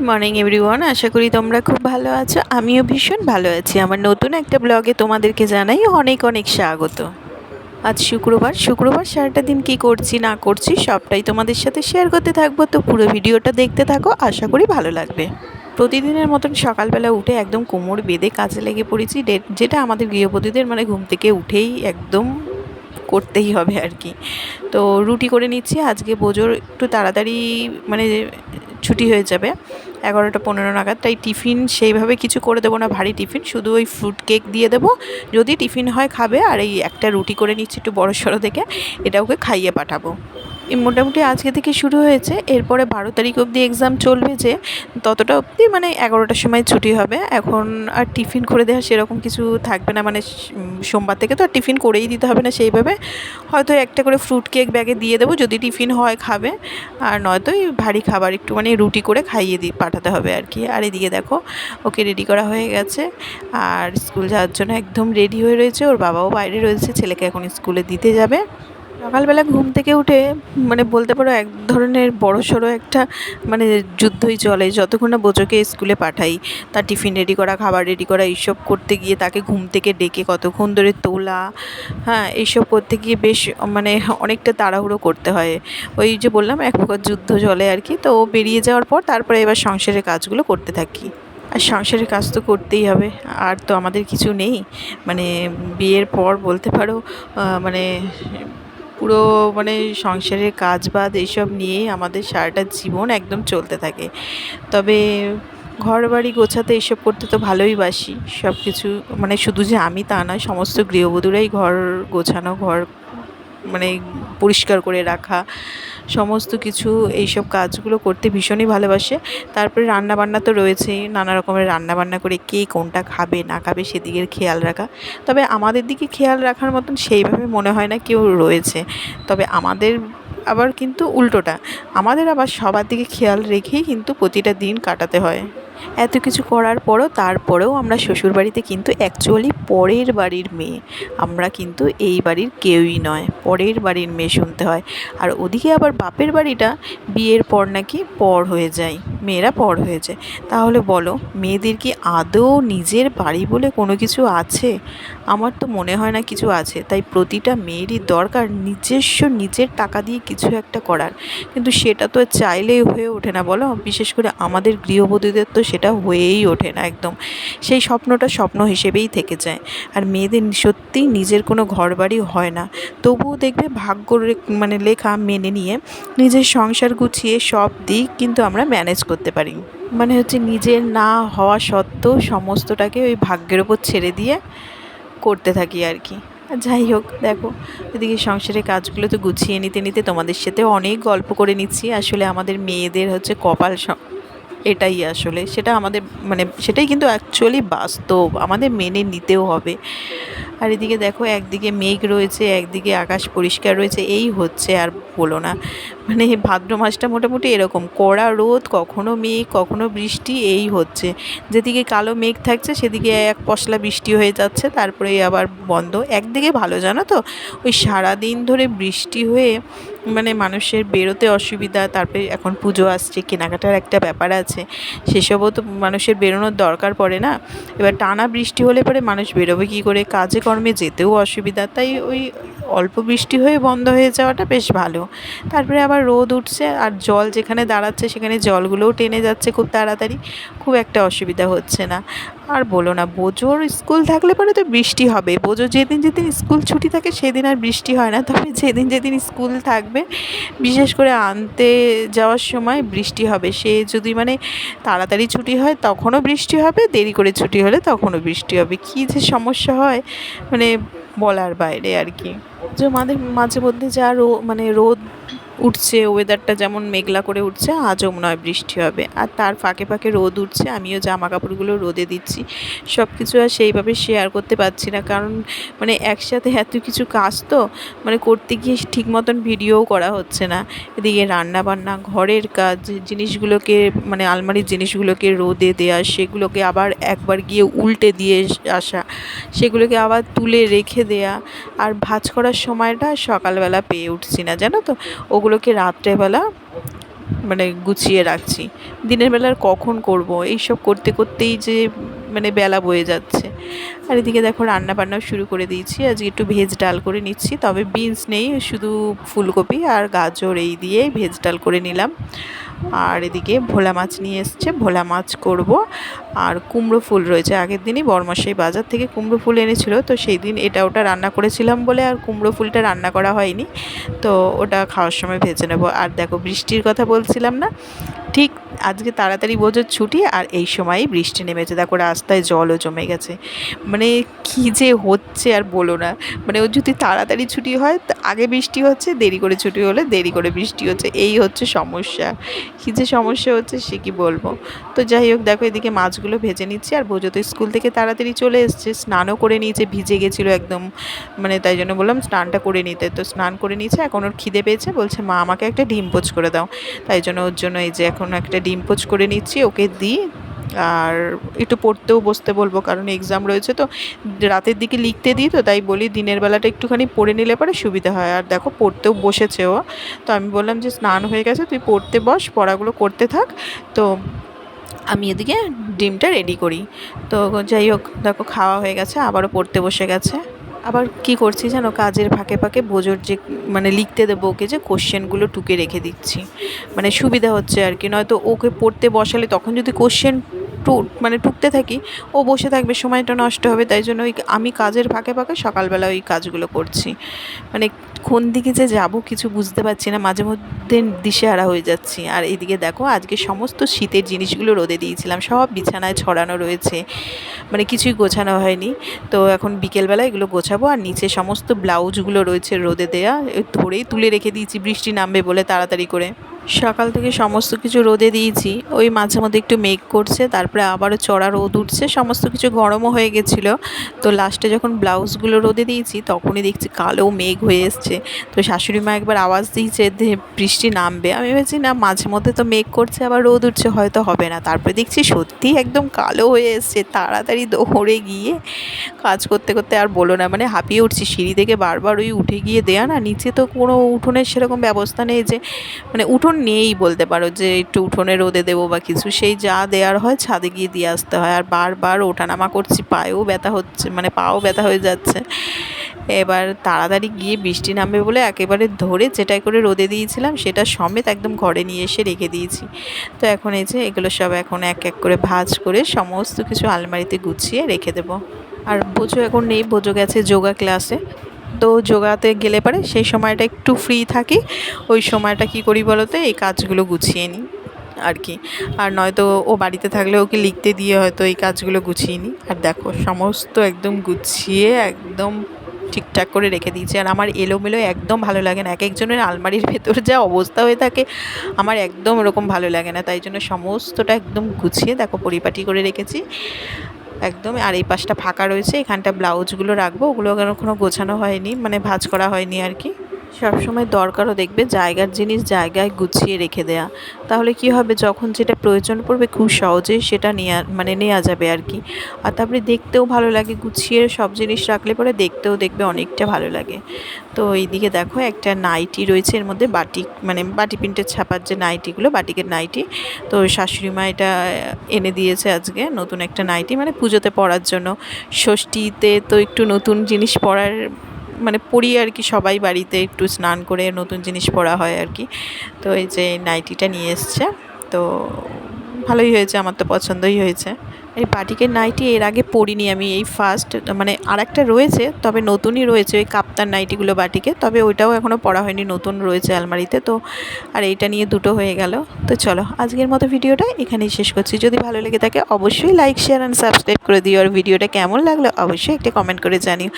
Good morning everyone আশা করি তোমরা খুব ভালো আছো। আমিও ভীষণ ভালো আছি। আমার নতুন একটা ব্লগে তোমাদেরকে জানাই অনেক অনেক স্বাগত। আজ শুক্রবার। শুক্রবার সারাটা দিন কি করছি, না করছি, সবটাই তোমাদের সাথে শেয়ার করতে থাকব। তো পুরো ভিডিওটা দেখতে থাকো। আশা করি ভালো লাগবে। প্রতিদিনের মতন সকালবেলা উঠে একদম কোমর বেঁধে কাজে লেগে পড়েছি। যেটা আমাদের গৃহবধূদের মানে ঘুম থেকে উঠেই একদম করতেই হবে আর কি। তো রুটি করে নিচ্ছি, আজকে বোঝোর একটু তাড়াতাড়ি মানে ছুটি হয়ে যাবে, এগারোটা পনেরো নাগাদ, তাই টিফিন সেইভাবে কিছু করে দেবো না, ভারী টিফিন, শুধু ওই ফ্রুট কেক দিয়ে দেবো। যদি টিফিন হয় খাবে, আর এই একটা রুটি করে নিচ্ছি একটু বড়ো সড়ো দেখে এটা ওকে খাইয়ে পাঠাবো। মোটামুটি আজকে থেকে শুরু হয়েছে। এরপরে বারো তারিখ অবধি এক্সাম চলবে যে, ততটা অবধি মানে এগারোটার সময় ছুটি হবে। এখন আর টিফিন করে দেওয়া সেরকম কিছু থাকবে না। মানে সোমবার থেকে তো আর টিফিন করেই দিতে হবে না সেইভাবে। হয়তো একটা করে ফ্রুট কেক ব্যাগে দিয়ে দেবো, যদি টিফিন হয় খাবে। আর নয়তো ভারী খাবার একটু মানে রুটি করে খাইয়ে দিই পাঠাতে হবে আর কি। আর এদিকে দেখো, ওকে রেডি করা হয়ে গেছে। আর স্কুল যাওয়ার জন্য একদম রেডি হয়ে রয়েছে। ওর বাবাও বাইরে রয়েছে, ছেলেকে এখন স্কুলে দিতে যাবে। সকালবেলা ঘুম থেকে উঠে মানে বলতে পারো এক ধরনের বড় সড়ো একটা মানে যুদ্ধই চলে। যতক্ষণ না বোচোকে স্কুলে পাঠাই, তার টিফিন রেডি করা, খাবার রেডি করা, এইসব করতে গিয়ে তাকে ঘুম থেকে ডেকে কতক্ষণ ধরে তোলা হ্যাঁ এইসব করতে গিয়ে বেশ মানে অনেকটা তাড়াহুড়ো করতে হয়। ওই যে বললাম, এক প্রকার যুদ্ধ চলে আর কি। তো বেরিয়ে যাওয়ার পর তারপরে এবার সংসারের কাজগুলো করতে থাকি। আর সংসারের কাজ তো করতেই হবে। আর তো আমাদের কিছু নেই। মানে বিয়ের পর বলতে পারো মানে পুরো মানে সংসারের কাজ বাদ এইসব নিয়েই আমাদের সারাটা জীবন একদম চলতে থাকে। তবে ঘর বাড়ি গোছাতে এইসব করতে তো ভালোই বাসি। সব কিছু মানে শুধু যে আমি তা নয়, সমস্ত গৃহবধূরাই ঘর গোছানো, ঘর মানে পরিষ্কার করে রাখা, সমস্ত কিছু, এইসব কাজগুলো করতে ভীষণই ভালোবাসে। তারপরে রান্নাবান্না তো রয়েছেই, নানা রকমের রান্নাবান্না করে কে কোনটা খাবে, না খাবে সেদিকের খেয়াল রাখা। তবে আমাদের দিকে খেয়াল রাখার মতন সেইভাবে মনে হয় না কেউ রয়েছে। তবে আমাদের আবার কিন্তু উল্টোটা। আমাদের আবার সবার দিকে খেয়াল রেখেই কিন্তু প্রতিটা দিন কাটাতে হয়। এত কিছু করার পরও তারপরেও আমরা শ্বশুরবাড়িতে কিন্তু অ্যাকচুয়ালি পরের বাড়ির মেয়ে। আমরা কিন্তু এই বাড়ির কেউই নয়, পরের বাড়ির মেয়ে শুনতে হয়। আর ওদিকে আবার বাপের বাড়িটা বিয়ের পর নাকি পর হয়ে যায়। মেয়েরা পর হয়ে যায় তাহলে বলো, মেয়েদের কি আদৌ নিজের বাড়ি বলে কোনো কিছু আছে? আমার তো মনে হয় না কিছু আছে। তাই প্রতিটা মেয়েরই দরকার নিজস্ব নিজের টাকা দিয়ে কিছু একটা করার। কিন্তু সেটা তো চাইলেই হয়ে ওঠে না, বলো? বিশেষ করে আমাদের গৃহবধূদের তো সেটা হয়েই ওঠে না একদম। সেই স্বপ্নটা স্বপ্ন হিসেবেই থেকে যায়। আর মেয়েদের সত্যিই নিজের কোনো ঘরবাড়ি হয় না। তবুও দেখবে ভাগ্য মানে লেখা মেনে নিয়ে নিজের সংসার গুছিয়ে সব দিক কিন্তু আমরা ম্যানেজ করতে পারি। মানে হচ্ছে নিজের না হওয়া সত্ত্বেও সমস্তটাকে ওই ভাগ্যের ওপর ছেড়ে দিয়ে করতে থাকি আর কি। যাই হোক, দেখো, এদিকে সংসারের কাজগুলো তো গুছিয়ে নিতে নিতে তোমাদের সাথে অনেক গল্প করে নিচ্ছি। আসলে আমাদের মেয়েদের হচ্ছে কপাল এটাই আসলে। সেটা আমাদের মানে সেটাই কিন্তু অ্যাকচুয়ালি বাস্তব, আমাদের মেনে নিতেও হবে। আর এদিকে দেখো, একদিকে মেঘ রয়েছে, একদিকে আকাশ পরিষ্কার রয়েছে, এই হচ্ছে আর বলো না। মানে ভাদ্র মাসটা মোটামুটি এরকম, কড়া রোদ, কখনো মেঘ, কখনো বৃষ্টি, এই হচ্ছে। যেদিকে কালো মেঘ থাকছে, সেদিকে এক পশলা বৃষ্টি হয়ে যাচ্ছে, তারপরে আবার বন্ধ। একদিকে ভালো, জানো তো? ওই সারাদিন ধরে বৃষ্টি হয়ে মানে মানুষের বেরোতে অসুবিধা, তারপরে এখন পুজো আসছে, কেনাকাটার একটা ব্যাপার আছে, সেসবও তো মানুষের বেরোনোর দরকার পড়ে না। এবার টানা বৃষ্টি হলে পরে মানুষ বেরোবে কী করে? কাজে কর্মে যেতেও অসুবিধা, তাই ওই অল্প বৃষ্টি হয়ে বন্ধ হয়ে যাওয়াটা বেশ ভালো। তারপরে আবার রোদ উঠছে, আর জল যেখানে দাঁড়াচ্ছে সেখানে জলগুলোও টেনে যাচ্ছে খুব তাড়াতাড়ি, খুব একটা অসুবিধা হচ্ছে না। আর বলো না, বোজোর স্কুল থাকলে পরে তো বৃষ্টি হবে। বোজো যেদিন যেদিন স্কুল ছুটি থাকে সেদিন আর বৃষ্টি হয় না। তবে যেদিন যেদিন স্কুল থাকবে, বিশেষ করে আনতে যাওয়ার সময় বৃষ্টি হবে। সে যদি মানে তাড়াতাড়ি ছুটি হয় তখনও বৃষ্টি হবে, দেরি করে ছুটি হলে তখনও বৃষ্টি হবে। কী যে সমস্যা হয় মানে বলার বাইরে আর কি। যে মাঝে মাঝে মধ্যে যা রো মানে রোদ উঠছে ওয়েদারটা যেমন মেঘলা করে উঠছে, আজও নয় বৃষ্টি হবে। আর তার ফাঁকে ফাঁকে রোদ উঠছে, আমিও জামা কাপড়গুলো রোদে দিচ্ছি। সব কিছু আর সেইভাবে শেয়ার করতে পারছি না, কারণ মানে একসাথে এত কিছু কাজ তো মানে করতে গিয়ে ঠিক মতন ভিডিওও করা হচ্ছে না। এদিকে রান্না বান্না ঘরের কাজ, জিনিসগুলোকে মানে আলমারির জিনিসগুলোকে রোদে দেওয়া সেগুলোকে আবার একবার গিয়ে উল্টে দিয়ে আসা, সেগুলোকে আবার তুলে রেখে দেয়া। আর ভাঁজ করার সময়টা সকালবেলা পেয়ে উঠছি না, জানো তো? ওগুলোকে রাত্রেবেলা মানে গুছিয়ে রাখছি। দিনের বেলার কখন করব? এইসব করতে করতেই যে মানে বেলা বয়ে যাচ্ছে। আর এদিকে দেখো রান্না বান্নাও শুরু করে দিয়েছি। আজকে একটু ভেজ ডাল করে নিচ্ছি। তবে বিনস নেই, শুধু ফুলকপি আর গাজর এই দিয়ে ভেজ ডাল করে নিলাম। আর এদিকে ভোলা মাছ নিয়ে এসছে। ভোলা মাছ করব। আর কুমড়ো ফুল রয়েছে। আগের দিনই বরমশাই বাজার থেকে কুমড়ো ফুল এনেছিল, তো সেই দিন এটা ওটা রান্না করেছিলাম বলে আর কুমড়ো ফুলটা রান্না করা হয়নি। তো ওটা খাওয়ার সময় ভেজে নেব। আর দেখো বৃষ্টির কথা বলছিলাম না, ঠিক আজকে তাড়াতাড়ি বোঝোর ছুটি আর এই সময়ই বৃষ্টি নেমেছে। দেখো রাস্তায় জলও জমে গেছে। মানে কী যে হচ্ছে আর বলো না। মানে ও যদি তাড়াতাড়ি ছুটি হয় আগে বৃষ্টি হচ্ছে, দেরি করে ছুটি হলে দেরি করে বৃষ্টি হচ্ছে। এই হচ্ছে সমস্যা। কী যে সমস্যা হচ্ছে সে কি বলব? তো যাই হোক, দেখো এদিকে মাছগুলো ভেজে নিচ্ছি আর বোঝো তো স্কুল থেকে তাড়াতাড়ি চলে এসছে, স্নানও করে নিয়েছে, ভিজে গেছিল একদম। মানে তাই জন্য বললাম স্নানটা করে নিতে। তো স্নান করে নিয়েছে, এখন ওর খিদে পেয়েছে, বলছে, মা, আমাকে একটা ডিম পোচ করে দাও। তাই জন্য ওর জন্য এই যে এখন একটা ডিম পোচ করে নিচ্ছি, ওকে দিই। আর একটু পড়তেও বসতে বলব, কারণ এক্সাম রয়েছে তো, রাতের দিকে লিখতে দিই তো, তাই বলি দিনের বেলাটা একটুখানি পড়ে নিলে পরে সুবিধা হয়। আর দেখো, পড়তেও বসেছে ও। তো আমি বললাম যে, স্নান হয়ে গেছে, তুই পড়তে বস, পড়াগুলো করতে থাক। তো আমি এদিকে ডিমটা রেডি করি। তো যাই হোক, দেখো খাওয়া হয়ে গেছে, আবারও পড়তে বসে গেছে। আবার কি করছি জানো, কাজের ফাঁকে ফাঁকে বোঝোর যে মানে লিখতে দেবো ওকে যে কোশ্চেনগুলো টুকে রেখে দিচ্ছি। মানে সুবিধা হচ্ছে আর কি, নয়তো ওকে পড়তে বসালে তখন যদি কোশ্চেন টু মানে টুকতে থাকি, ও বসে থাকবে, সময়টা নষ্ট হবে, তাই জন্য ওই আমি কাজের ফাঁকে ফাঁকে সকালবেলা ওই কাজগুলো করছি। মানে কোন দিকে যে যাব কিছু বুঝতে পারছি না, মাঝে মধ্যে দিশেহারা হয়ে যাচ্ছি। আর এদিকে দেখো, আজকে সমস্ত শীতের জিনিসগুলো রোদে দিয়েছিলাম, সব বিছানায় ছড়ানো রয়েছে। মানে কিছুই গোছানো হয়নি। তো এখন বিকেলবেলা এগুলো গোছাবো, আর নিচে সমস্ত ব্লাউজগুলো রয়েছে রোদে দেয়া ধরেই তুলে রেখে দিয়েছি, বৃষ্টি নামবে বলে তাড়াতাড়ি করে। সকাল থেকে সমস্ত কিছু রোদে দিয়েছি। ওই মাঝে মধ্যে একটু মেঘ করছে, তারপরে আবারও চড়া রোদ উঠছে, সমস্ত কিছু গরমও হয়ে গেছিল। তো লাস্টে যখন ব্লাউজগুলো রোদে দিয়েছি, তখনই দেখছি কালো মেঘ হয়ে এসছে। তো শাশুড়ি মা একবার আওয়াজ দিয়েছে বৃষ্টি নামবে। আমি ভেবেছি, না, মাঝে মধ্যে তো মেঘ করছে, আবার রোদ উঠছে, হয়তো হবে না। তারপরে দেখছি সত্যিই একদম কালো হয়ে এসছে, তাড়াতাড়ি দৌড়ে গিয়ে কাজ করতে করতে আর বলো না মানে হাঁপিয়ে উঠছি। সিঁড়ি থেকে বারবার ওই উঠে গিয়ে দেয়া না, নিচে তো কোনো উঠোনের সেরকম ব্যবস্থা নেই যে মানে উঠোন নেই বলতে পারো যে একটু উঠোনে রোদে দেবো বা কিছু। সেই যা দেওয়ার হয় ছাদে গিয়ে দিয়ে আসতে হয়। আর বারবার ওঠানামা করছি, পায়েও ব্যথা হচ্ছে মানে পাও ব্যথা হয়ে যাচ্ছে। এবার তাড়াতাড়ি গিয়ে বৃষ্টি নামবে বলে একেবারে ধরে যেটাই করে রোদে দিয়েছিলাম, সেটা সমেত একদম ঘরে নিয়ে এসে রেখে দিয়েছি। তো এখন এই যে এগুলো সব এখন এক এক করে ভাজ করে সমস্ত কিছু আলমারিতে গুছিয়ে রেখে দেবো। আর বোঝো এখন নেই, বোঝো গেছে যোগা ক্লাসে। তো যোগাতে গেলে পারে, সেই সময়টা একটু ফ্রি থাকি, ওই সময়টা কি করি বলো তো এই কাজগুলো গুছিয়ে নিই আর কি। আর নয়তো ও বাড়িতে থাকলে ওকে লিখতে দিয়ে হয়তো এই কাজগুলো গুছিয়ে নিই। আর দেখো, সমস্ত একদম গুছিয়ে একদম ঠিকঠাক করে রেখে দিয়েছি। আর আমার এলোমেলো একদম ভালো লাগে না, এক একজনের আলমারির ভেতর যা অবস্থা হয়ে থাকে, আমার একদম ওরকম ভালো লাগে না। তাই জন্য সমস্তটা একদম গুছিয়ে, দেখো, পরিপাটি করে রেখেছি। একদম, আর এই পাশটা ফাঁকা রয়েছে, এখানটা ব্লাউজগুলো রাখব, ওগুলো কোনো গোছানো হয়নি মানে ভাজ করা হয়নি আর কি। সবসময় দরকারও দেখবে জায়গার জিনিস জায়গায় গুছিয়ে রেখে দেয়া। তাহলে কি হবে? যখন যেটা প্রয়োজন পড়বে খুব সহজেই সেটা নেওয়া মানে নেওয়া যাবে আর কি। আর তারপরে দেখতেও ভালো লাগে, গুছিয়ে সব জিনিস রাখলে পরে দেখতেও দেখবে অনেকটা ভালো লাগে। তো এইদিকে দেখো একটা নাইটি রয়েছে, এর মধ্যে বাটিক মানে বাটি প্রিন্টের ছাপার যে নাইটিগুলো, বাটিকের নাইটি। তো শাশুড়ি মা এটা এনে দিয়েছে আজকে নতুন একটা নাইটি মানে পুজোতে পরার জন্য। ষষ্ঠীতে তো একটু নতুন জিনিস পরার মানে পরি আর কি সবাই বাড়িতে একটু স্নান করে নতুন জিনিস পরা হয় আর কি। তো এই যে নাইটিটা নিয়ে এসছে, তো ভালোই হয়েছে, আমার তো পছন্দই হয়েছে। এই বাটিকের নাইটি এর আগে পরিনি আমি, এই ফার্স্ট মানে আর একটা রয়েছে, তবে নতুনই রয়েছে ওই কাপ্তার নাইটিগুলো বাটিকে, তবে ওইটাও এখনও পড়া হয়নি, নতুন রয়েছে আলমারিতে, তো আর এইটা নিয়ে দুটো হয়ে গেল। তো চলো, আজকের মতো ভিডিওটা এখানেই শেষ করছি। যদি ভালো লেগে থাকে, অবশ্যই লাইক শেয়ার অ্যান্ড সাবস্ক্রাইব করে দিও, আর ভিডিওটা কেমন লাগল অবশ্যই একটা কমেন্ট করে জানিও।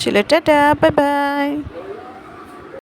চলো টাটা বাই বাই।